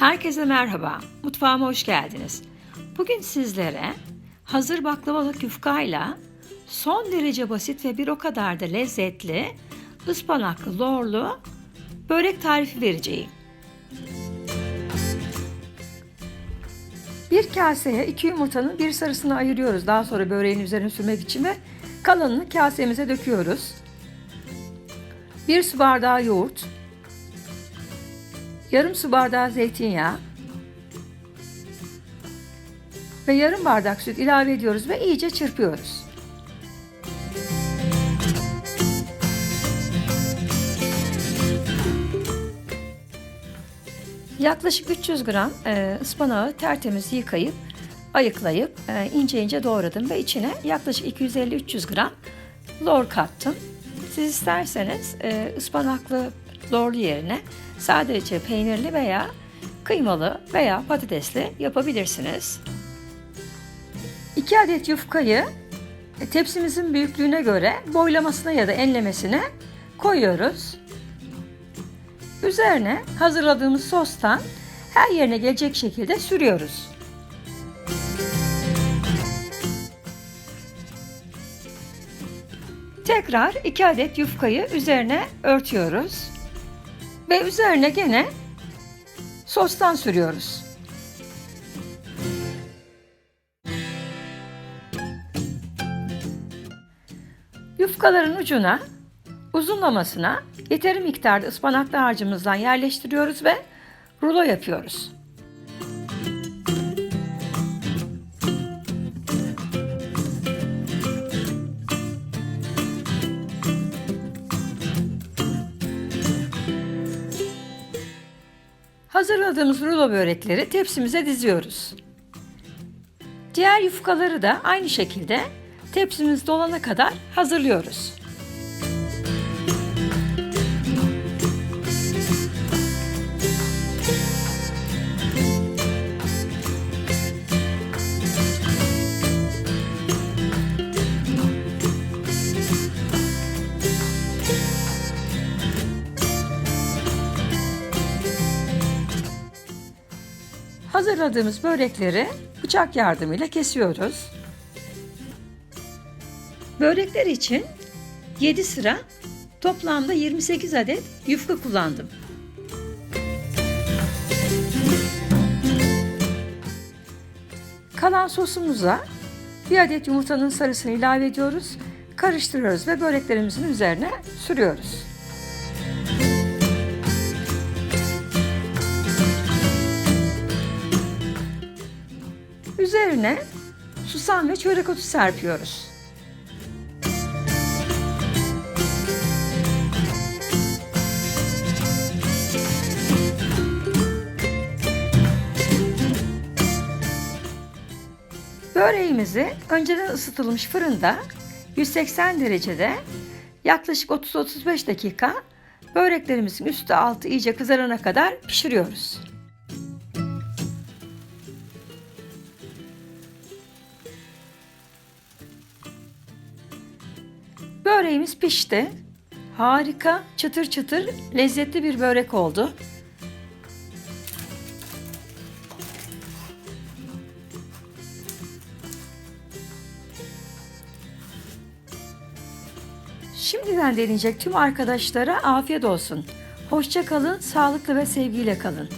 Herkese merhaba, mutfağıma hoş geldiniz. Bugün sizlere hazır baklavalık yufkayla son derece basit ve bir o kadar da lezzetli ıspanaklı lorlu börek tarifi vereceğim. Bir kaseye iki yumurtanın bir sarısını ayırıyoruz. Daha sonra böreğin üzerine sürmek için ve kalanını kasemize döküyoruz. Bir su bardağı yoğurt, yarım su bardağı zeytinyağı ve yarım bardak süt ilave ediyoruz ve iyice çırpıyoruz. Yaklaşık 300 gram e, ıspanağı tertemiz yıkayıp ayıklayıp e, ince ince doğradım ve içine yaklaşık 250-300 gram lor kattım. Siz isterseniz e, ıspanaklı lorlu yerine sadece peynirli veya kıymalı veya patatesli yapabilirsiniz. 2 adet yufkayı e, tepsimizin büyüklüğüne göre boylamasına ya da enlemesine koyuyoruz. Üzerine hazırladığımız sostan her yerine gelecek şekilde sürüyoruz. Tekrar 2 adet yufkayı üzerine örtüyoruz. Ve üzerine gene sostan sürüyoruz. Yufkaların ucuna uzunlamasına yeteri miktarda ıspanaklı harcımızdan yerleştiriyoruz ve rulo yapıyoruz. Hazırladığımız rulo börekleri tepsimize diziyoruz. Diğer yufkaları da aynı şekilde tepsimiz dolana kadar hazırlıyoruz. Hazırladığımız börekleri bıçak yardımıyla kesiyoruz. Börekler için 7 sıra toplamda 28 adet yufka kullandım. Kalan sosumuza bir adet yumurtanın sarısını ilave ediyoruz. Karıştırıyoruz ve böreklerimizin üzerine sürüyoruz. Üzerine susam ve çörek otu serpiyoruz. Böreğimizi önceden ısıtılmış fırında 180 derecede yaklaşık 30-35 dakika böreklerimizin üstü altı iyice kızarana kadar pişiriyoruz. Böreğimiz pişti. Harika, çıtır çıtır, lezzetli bir börek oldu. Şimdiden deneyecek tüm arkadaşlara afiyet olsun. Hoşça kalın, sağlıklı ve sevgiyle kalın.